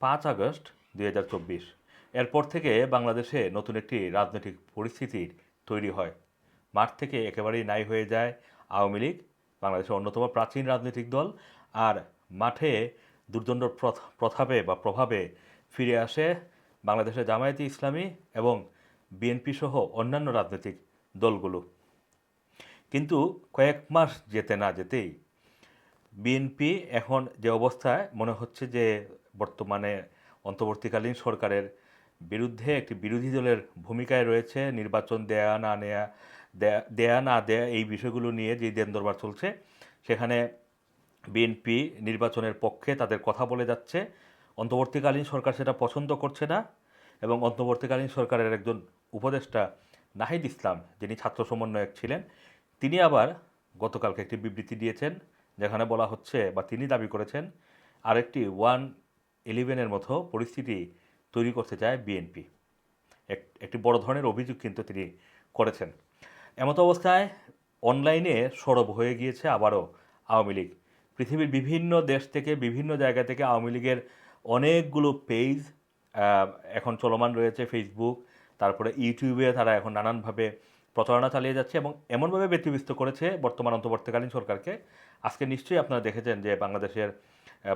পাঁচ আগস্ট দুই হাজার চব্বিশ। এরপর থেকে বাংলাদেশে নতুন একটি রাজনৈতিক পরিস্থিতির তৈরি হয়। মাঠ থেকে একেবারেই নাই হয়ে যায় আওয়ামী লীগ, বাংলাদেশের অন্যতম প্রাচীন রাজনৈতিক দল, আর মাঠে দুর্দণ্ড প্রথ- প্রথাপে বা প্রভাবে ফিরে আসে বাংলাদেশের জামায়াতে ইসলামী এবং বিএনপি সহ অন্যান্য রাজনৈতিক দলগুলো। কিন্তু কয়েক মাস যেতে না যেতেই বিএনপি এখন যে অবস্থায়, মনে হচ্ছে যে বর্তমানে অন্তর্বর্তীকালীন সরকারের বিরুদ্ধে একটি বিরোধী দলের ভূমিকায় রয়েছে। নির্বাচন দেয়া না নেয়া, দেয়া- না দেয়া এই বিষয়গুলো নিয়ে যে দেন দরবার চলছে, সেখানে বিএনপি নির্বাচনের পক্ষে তাদের কথা বলে যাচ্ছে। অন্তর্বর্তীকালীন সরকার সেটা পছন্দ করছে না এবং অন্তর্বর্তীকালীন সরকারের একজন উপদেষ্টা নাহিদ ইসলাম, যিনি ছাত্র সমন্বয়ক ছিলেন, তিনি আবার গতকালকে একটি বিবৃতি দিয়েছেন, যেখানে বলা হচ্ছে বা তিনি দাবি করেছেন, আরেকটি ওয়ান ইলেভেনের মতো পরিস্থিতি তৈরি করতে চায় বিএনপি এক- একটি বড় ধরনের অভিযোগ কিন্তু তিনি করেছেন। এমত অবস্থায় অনলাইনে সরব হয়ে গিয়েছে আবারও আওয়ামী লীগ। পৃথিবীর বিভিন্ন দেশ থেকে, বিভিন্ন জায়গা থেকে আওয়ামী লীগের অনেকগুলো পেজ এখন চলমান রয়েছে ফেসবুক তারপরে ইউটিউবে তারা এখন নানানভাবে প্রচারণা চালিয়ে যাচ্ছে এবং এমনভাবে ব্যতিব্যস্ত করেছে বর্তমান অন্তর্বর্তীকালীন সরকারকে। আজকে নিশ্চয়ই আপনারা দেখেছেন যে বাংলাদেশের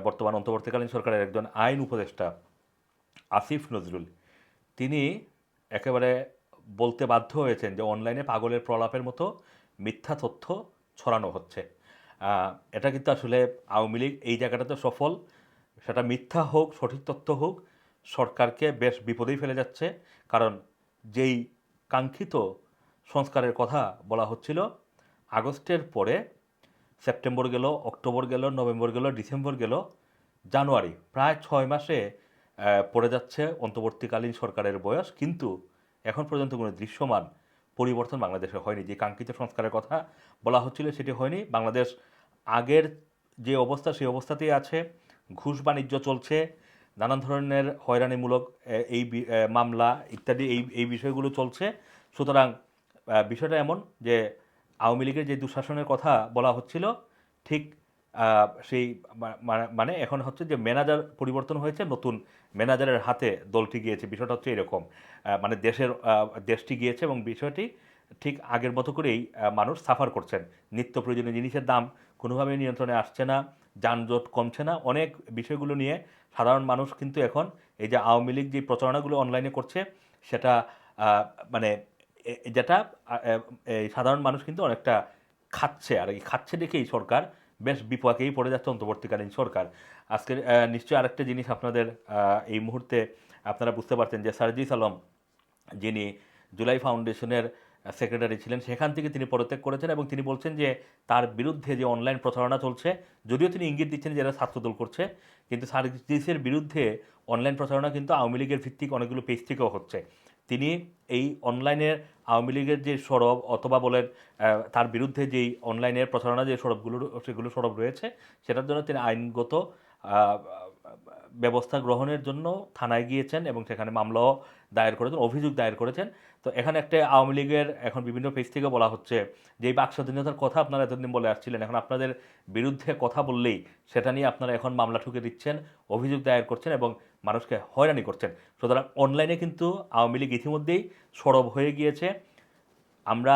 বর্তমান অন্তর্বর্তীকালীন সরকারের একজন আইন উপদেষ্টা আসিফ নজরুল, তিনি একেবারে বলতে বাধ্য হয়েছেন যে অনলাইনে পাগলের প্রলাপের মতো মিথ্যা তথ্য ছড়ানো হচ্ছে। এটা কিন্তু আসলে আওয়ামী লীগ এই জায়গাটাতে সফল। সেটা মিথ্যা হোক, সঠিক তথ্য হোক, সরকারকে বেশ বিপদেই ফেলে যাচ্ছে। কারণ যেই কাঙ্ক্ষিত সংস্কারের কথা বলা হচ্ছিল। আগস্টের পরে সেপ্টেম্বর গেল, অক্টোবর গেল, নভেম্বর গেল, ডিসেম্বর গেল, জানুয়ারি। প্রায় ছয় মাসে পড়ে যাচ্ছে অন্তর্বর্তীকালীন সরকারের বয়স, কিন্তু এখন পর্যন্ত কোনো দৃশ্যমান পরিবর্তন বাংলাদেশে হয়নি। যে কাঙ্ক্ষিত সংস্কারের কথা বলা হচ্ছিল সেটি হয়নি। বাংলাদেশ আগের যে অবস্থা, সেই অবস্থাতেই আছে। ঘুষ বাণিজ্য চলছে। নানান ধরনের হয়রানিমূলক এই মামলা ইত্যাদি, এই এই বিষয়গুলো চলছে। সুতরাং বিষয়টা এমন যে আওয়ামী লীগের যে দুঃশাসনের কথা বলা হচ্ছিল, ঠিক সেই মানে এখন হচ্ছে যে ম্যানেজার পরিবর্তন হয়েছে, নতুন ম্যানেজারের হাতে দলটি গিয়েছে। বিষয়টা হচ্ছে এরকম মানে দেশের দেশটি গিয়েছে এবং বিষয়টি ঠিক আগের মতো করেই মানুষ সাফার করছেন। নিত্য প্রয়োজনীয় জিনিসের দাম কোনোভাবে নিয়ন্ত্রণে আসছে না, যানজট কমছে না। অনেক বিষয়গুলো নিয়ে সাধারণ মানুষ কিন্তু এখন এই যে আওয়ামী লীগ যে প্রচারণাগুলো অনলাইনে করছে, সেটা মানে যেটা এই সাধারণ মানুষ কিন্তু অনেকটা খাচ্ছে। আর এই খাচ্ছে দেখেই সরকার বেশ বিপাকেই পড়ে যাচ্ছে অন্তর্বর্তীকালীন সরকার। আজকে নিশ্চয়ই আরেকটা জিনিস আপনাদের এই মুহূর্তে আপনারা বুঝতে পারছেন যে সার্জিস আলম যিনি জুলাই ফাউন্ডেশনের সেক্রেটারি ছিলেন, সেখান থেকে তিনি পদত্যাগ করেছেন এবং তিনি বলছেন যে তার বিরুদ্ধে যে অনলাইন প্রচারণা চলছে, যদিও তিনি ইঙ্গিত দিচ্ছেন যে এরা ছাত্রদল করছে, কিন্তু সার্জিসের বিরুদ্ধে অনলাইন প্রচারণা কিন্তু আওয়ামী লীগের ভিত্তিক অনেকগুলো পেজ থেকেও হচ্ছে। তিনি এই অনলাইনের আওয়ামী লীগের যে সরব অথবা বলেন তার বিরুদ্ধে যেই অনলাইনের প্রচারণা যে সরবগুলো, সেগুলো সরব রয়েছে, সেটার জন্য তিনি আইনগত ব্যবস্থা গ্রহণের জন্য থানায় গিয়েছেন এবং সেখানে মামলাও দায়ের করেছেন, অভিযোগ দায়ের করেছেন। তো এখানে একটা আওয়ামী লীগের এখন বিভিন্ন পেজ থেকে বলা হচ্ছে যে বাক স্বাধীনতার কথা আপনারা এতদিন বলে আসছিলেন, এখন আপনাদের বিরুদ্ধে কথা বললেই সেটা নিয়ে আপনারা এখন মামলা ঠুকে দিচ্ছেন, অভিযোগ দায়ের করছেন এবং মানুষকে হয়রানি করছেন। সুতরাং অনলাইনে কিন্তু আওয়ামী লীগ ইতিমধ্যেই সরব হয়ে গিয়েছে। আমরা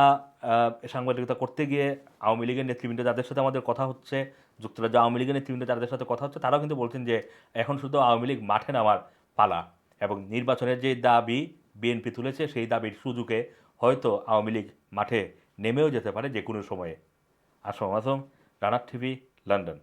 সাংবাদিকতা করতে গিয়ে আওয়ামী লীগের নেতৃবৃন্দ যাদের সাথে আমাদের কথা হচ্ছে, যুক্তরাজ্য আওয়ামী লীগের নেতৃবৃন্দ যাদের সাথে কথা হচ্ছে, তারাও কিন্তু বলছেন যে এখন শুধু আওয়ামী লীগ মাঠে নামার পালা এবং নির্বাচনের যে দাবি বিএনপি তুলেছে, সেই দাবির সুযোগে হয়তো আওয়ামী লীগ মাঠে নেমেও যেতে পারে যে কোনো সময়ে। আসম আসম রানার টিভি, লন্ডন।